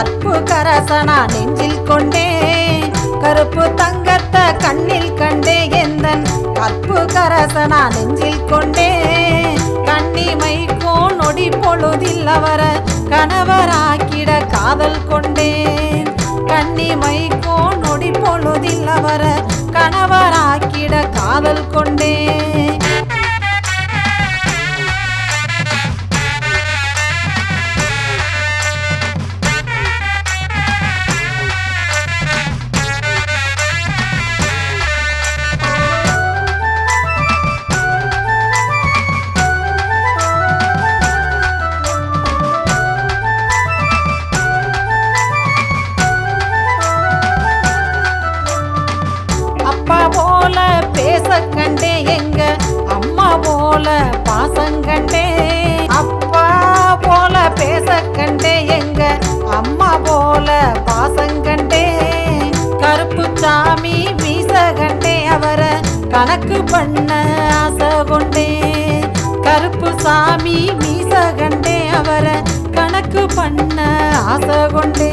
கண்டே கற்பு கரசனா நெஞ்சில் கொண்டே. கருப்பு தங்கத்த கண்ணில் கண்டே எந்தன் கற்பு கரசனா நெஞ்சில் கொண்டே. கண்ணிமைக்கோ நொடி பொழுதில் அவர கணவராக்கிட பாசங்கண்டே அப்பா போல பேச கண்டே எங்க அம்மா போல பாசங்கண்டே கருப்பு சாமி வீச கண்டே அவரை கணக்கு பண்ண ஆசை கொண்டே. கருப்பு சாமி வீச கண்டே அவரை கணக்கு பண்ண ஆசை கொண்டே.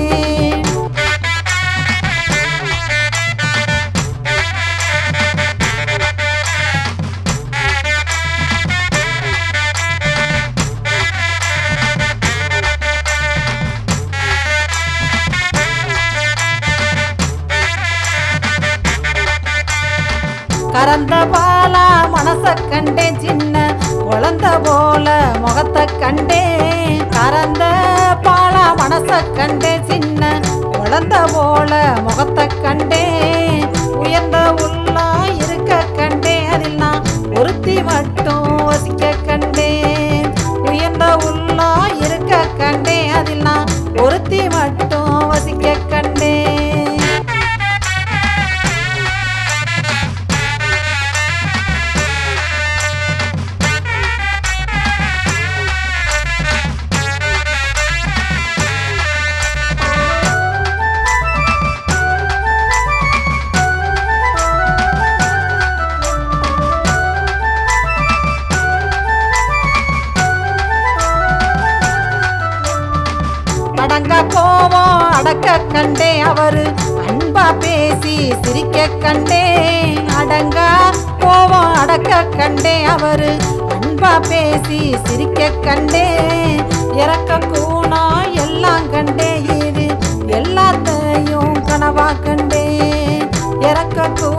கறந்த பாலா மனச கண்டேன் சின்ன குழந்த போல முகத்தை கண்டேன் கறந்த பாலா மனச கண்டேன் சின்ன குழந்த போல அடங்க கோவம் அடக்க கண்டே அவரு. அன்பா பேசி சிரிக்க கண்டே. அடங்க கோவம் அடக்க கண்டே அவரு. அன்பா பேசி சிரிக்க கண்டே. இறக்க கூணா எல்லாம் கண்டே இது. எல்லாத்தையும் கனவா கண்டே. இறக்க கூ